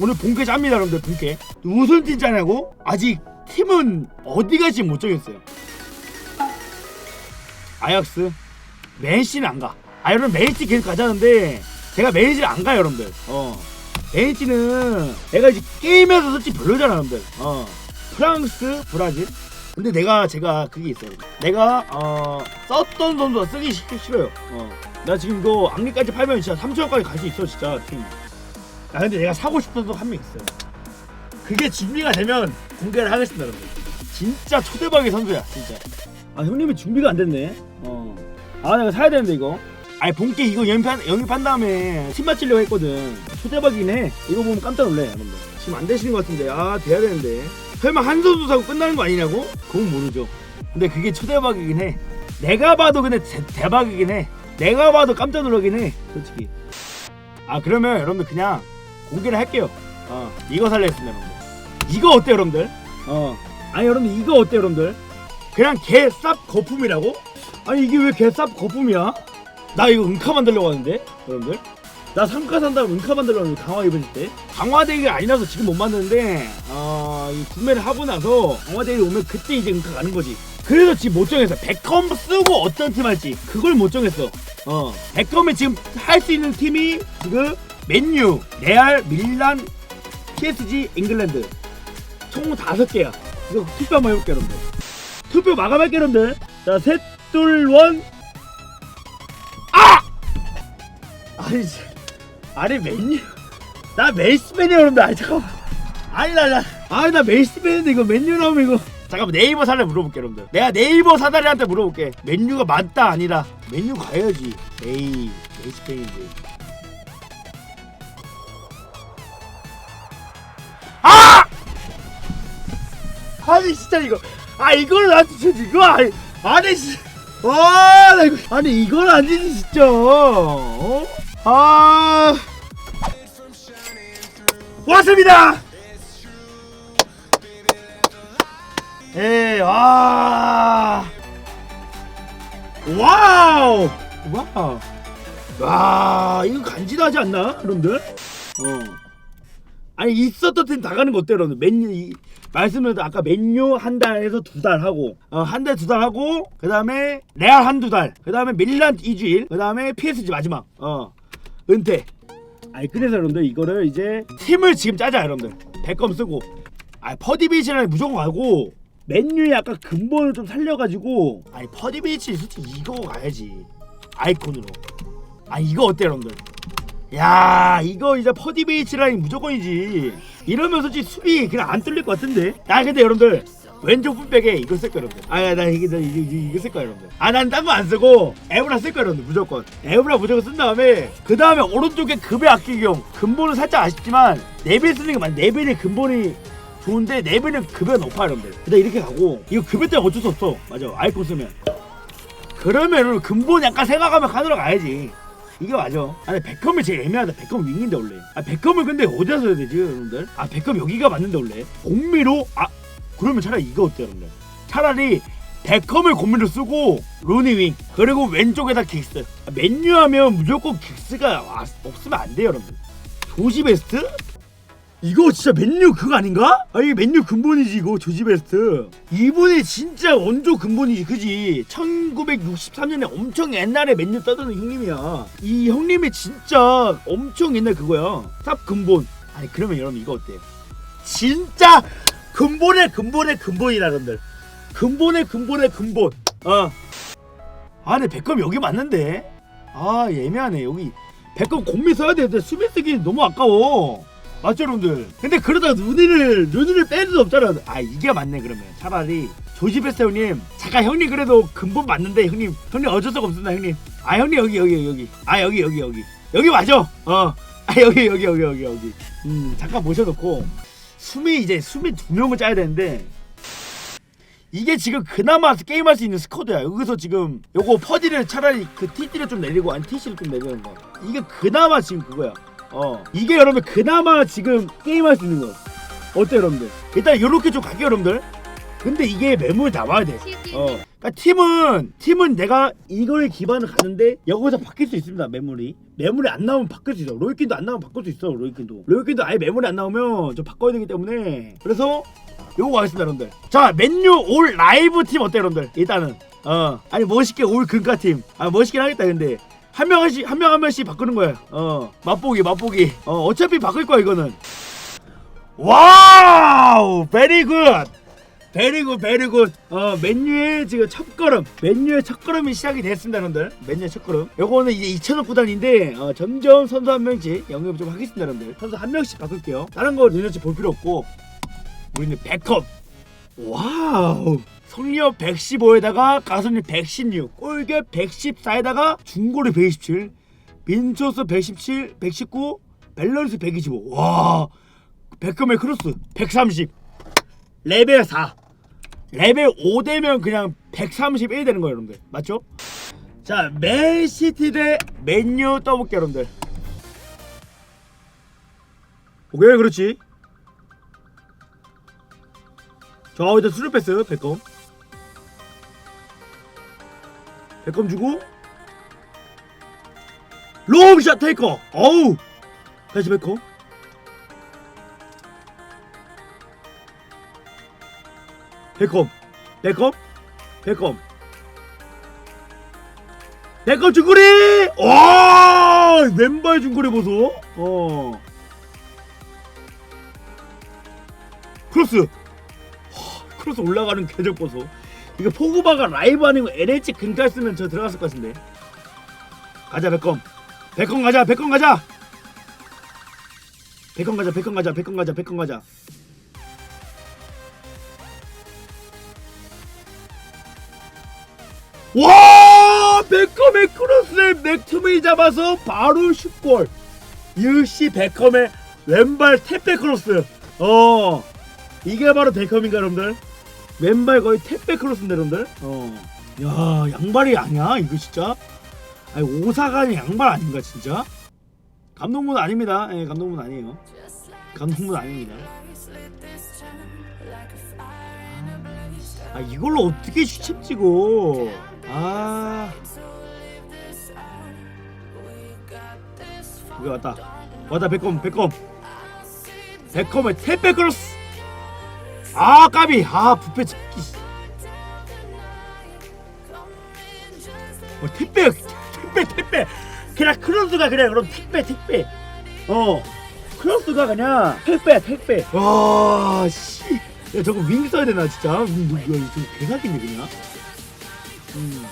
오늘 본캐 짭니다 여러분들 본캐. 무슨 팀 짜냐고? 아직 팀은 어디 갈지 못 정했어요. 아약스 맨시는 안가. 아 여러분 맨시 계속 가자는데 제가 맨시를 안 가요 여러분들. 어. 맨시는 내가 이제 게임에서 솔직히 별로잖아 여러분들. 어. 프랑스 브라질. 근데 내가 제가 그게 있어요. 내가 어 썼던 선수가 쓰기 싫- 싫어요. 어나 지금 이거 악리까지 팔면 진짜 3천원까지 갈 수 있어 진짜 팀 아 근데 내가 사고 싶은 선수 한명 있어요. 그게 준비가 되면 공개를 하겠습니다, 여러분. 진짜 초대박의 선수야, 진짜. 아 형님이 준비가 안 됐네. 어. 아 내가 사야 되는데 이거. 아니 본게 이거 영입한 영입한 다음에 팀 맞추려고 했거든. 초대박이긴 해. 이거 보면 깜짝 놀래, 여러분들. 지금 안 되시는 것 같은데, 아 돼야 되는데. 설마 한 선수 사고 끝나는 거 아니냐고? 그건 모르죠. 근데 그게 초대박이긴 해. 내가 봐도 근데 대, 대박이긴 해. 내가 봐도 깜짝 놀라긴 해, 솔직히. 아 그러면 여러분들 그냥 공개를 할게요. 어, 이거 살려했습니다, 여러분들. 이거 어때요, 여러분들? 어, 아니 여러분들 이거 어때요, 여러분들? 그냥 개쌉 거품이라고? 아니 이게 왜 개쌉 거품이야? 나 이거 은카 만들려고 하는데, 여러분들? 나 3카 산다고 은카 만들려고 하는데 강화 입을 때 강화대기가 아니라서 지금 못 만드는데 어, 이 구매를 하고 나서 강화대기 오면 그때 이제 은카 가는 거지 그래서 지금 못 정했어 백컴 쓰고 어떤 팀 할지 그걸 못 정했어 어 백컴에 지금 할 수 있는 팀이 지금 맨유, 레알, 밀란, PSG, 잉글랜드 총 다섯 개야. 이거 투표 한번 해볼게 여러분들. 투표 마감할게 여러분들. 자, 셋, 둘, 원. 아! 아니, 씨. 아니 맨유. 나 메이스맨이야 여러분들. 아니 잠깐만. 아니 나 나. 아니 나 메이스맨인데 이거 맨유 나오면 이거. 잠깐만 네이버 사달 물어볼게 여러분들. 내가 네이버 사다리한테 물어볼게. 맨유가 맞다 아니라. 맨유 가야지. 에이 메이스맨인데. 아니 진짜 이거. 아 이걸 나한테 주지 이거 아니 아니 씨. 와나 이거 아니 이걸 안 주지 진짜. 어? 아. 왔습니다. 에와 와우. 와우. 와 이거 간지나지 않나 여러분들? 어 아니 있었던 팀다 가는 거 어때요, 여러분? 맨유 이, 말씀드린 아까 맨유 한 달에서 두 달 하고 어, 한 달 두 달 하고 그 다음에 레알 한 두 달, 그 다음에 밀란 2주일, 그 다음에 PSG 마지막 어 은퇴. 아니 그래서 여러분들 이거를 이제 팀을 지금 짜자 여러분들. 백검 쓰고 아 퍼디비치랑 무조건 가고 맨유의 아까 근본을 좀 살려가지고 아니 퍼디비치 솔직히 이거 가야지 아이콘으로. 아 이거 어때 여러분들? 야 이거 이제 퍼디 베이치 라인 무조건이지. 이러면 솔직히 수비 그냥 안 뚫릴 것 같은데? 나 근데 여러분들 왼쪽 풀백에 이거 쓸 거야 여러분들. 아야 나 이게 나 이거, 이거, 쓸 거야 여러분들. 아난딴거안 쓰고 에브라 쓸 거야 여러분들 무조건. 에브라 무조건 쓴 다음에 그 다음에 오른쪽에 급여 아끼기용 근본은 살짝 아쉽지만 네빌 쓰는 게 맞네 네빌의 근본이 좋은데 네빌은 급여가 높아 여러분들. 일단 이렇게 가고 이거 급여 때문에 어쩔 수 없어. 맞아 아이콘 쓰면. 그러면 은 근본 약간 생각하면 카드로 가야지 이게 맞아. 아니 백컴이 제일 애매하다. 백컴 윙인데 원래. 아 백컴을 근데 어디서 해야 되지 여러분들? 아 백컴 여기가 맞는데 원래. 공미로 아 그러면 차라리 이거 어때요 여러분들? 차라리 백컴을 공미로 쓰고 로니 윙 그리고 왼쪽에다 긱스. 아, 맨유 하면 무조건 긱스가 와- 없으면 안 돼요 여러분들. 조지 베스트? 이거 진짜 맨유 그거 아닌가? 아 이게 맨유 근본이지 이거 조지 베스트. 이분이 진짜 원조 근본이지 그지? 1963년에 엄청 옛날에 맨유 떠드는 형님이야. 이 형님이 진짜 엄청 옛날 그거야. 탑 근본. 아니 그러면 여러분 이거 어때? 진짜 근본의 근본의 근본이라 여러분들. 근본의 근본의 근본. 어. 아니 백검 여기 맞는데? 아 애매하네 여기. 백검 공미 써야 되는데 수비 쓰기 너무 아까워 맞죠 여러분들? 근데 그러다가 눈이를 눈을 뺄수 없잖아. 아 이게 맞네 그러면. 차라리 조지베스 형님 잠깐 형님 그래도 근본 맞는데 형님 형님 어쩔 수가 없습니다 형님. 아 형님 여기 여기 여기. 아 여기 여기 여기. 여기 맞아. 어아 여기 여기 여기 여기 여기. 음 잠깐 모셔놓고 수미 이제 수미 두 명을 짜야 되는데 이게 지금 그나마 게임할 수 있는 스쿼드야. 여기서 지금 요거 퍼디를 차라리 그 TT를 좀 내리고 아니 TC를 좀 내리는 거. 이게 그나마 지금 그거야. 어. 이게 여러분들 그나마 지금 게임할 수 있는 거. 어때 여러분들? 일단 요렇게 좀 갈게요 여러분들. 근데 이게 매물 나와야 돼. 어. 그러니까 팀은 팀은 내가 이걸 기반을 가는데 여기서 바뀔 수 있습니다. 매물이 매물이 안 나오면 바뀔 수 있어. 로이킨도 안 나오면 바꿀 수 있어. 로이킨도 로이킨도 아예 매물이 안 나오면 좀 바꿔야 되기 때문에 그래서 요거 가겠습니다, 여러분들. 자, 맨유 올 라이브 팀 어때, 여러분들? 일단은 어 아니 멋있게 올 금가 팀. 아 멋있긴 하겠다, 근데. 한 명씩 한 명 한 명씩 바꾸는 거야. 어 맛보기 맛보기. 어 어차피 바꿀 거야 이거는. 와우, 베리 굿. 베리 굿, 베리 굿. 어, 맨유의 지금 첫 걸음, 맨유의 첫 걸음이 시작이 됐습니다, 여러분들. 맨유의 첫 걸음. 요거는 이제 2천억 구단인데 어, 점점 선수 한 명씩 영입 좀 하겠습니다, 여러분들. 선수 한 명씩 바꿀게요. 다른 거 눈여치 볼 필요 없고 우리는 백컵. 와우. 성리업 115에다가 가슴리 116, 골격 114에다가 중거리 127, 민초스 117, 119, 밸런스 125. 와. 백컴의 크로스 130. 레벨 4. 레벨 5 되면 그냥 131 되는 거예요, 여러분들. 맞죠? 자, 맨시티 대 맨유 떠볼게요, 여러분들. 오케이, 그렇지. 자, 일단 수루 패스, 백컴. 백컴 주고. 롱샷 테이커. 어우. 다시 백컴. 백컴 백컴 백컴 백컴 중거리 와 왼발 중거리 보소 어 크로스 하, 크로스 올라가는 궤적 보소 이거 포그바가 라이브 아니고 LH 근갈 쓰면 저 들어갔을 것 같은데. 가자 백컴. 백컴 가자 백컴 가자. 백컴 가자 백컴 가자 백컴 가자 백컴 가자. 와 베컴의 크로스를 맥투맨이 잡아서 바로 슛골. 역시 베컴의 왼발 택배 크로스. 어 이게 바로 베컴인가 여러분들 왼발 거의 택배 크로스인데 여러분들? 어 야 양발이 아니야 이거 진짜? 아니 오사간이 양발 아닌가 진짜? 감독문 아닙니다. 예 감독문 아니에요. 감독문 아닙니다. 아 이걸로 어떻게 슈챔 찍어 아. 여기 왔다. 왔다 백컴 백컴 백컴의 택배 크로스 아 까비. 아 부패 찍기 어 택배 택배 택배. 그냥 크로스가 그래 그럼 택배 택배. 어 크로스가 그냥 택배 택배. 와씨. 야 저거 윙 써야 되나 진짜? 윙 뭐야 이거 개사기네 그냥. 음.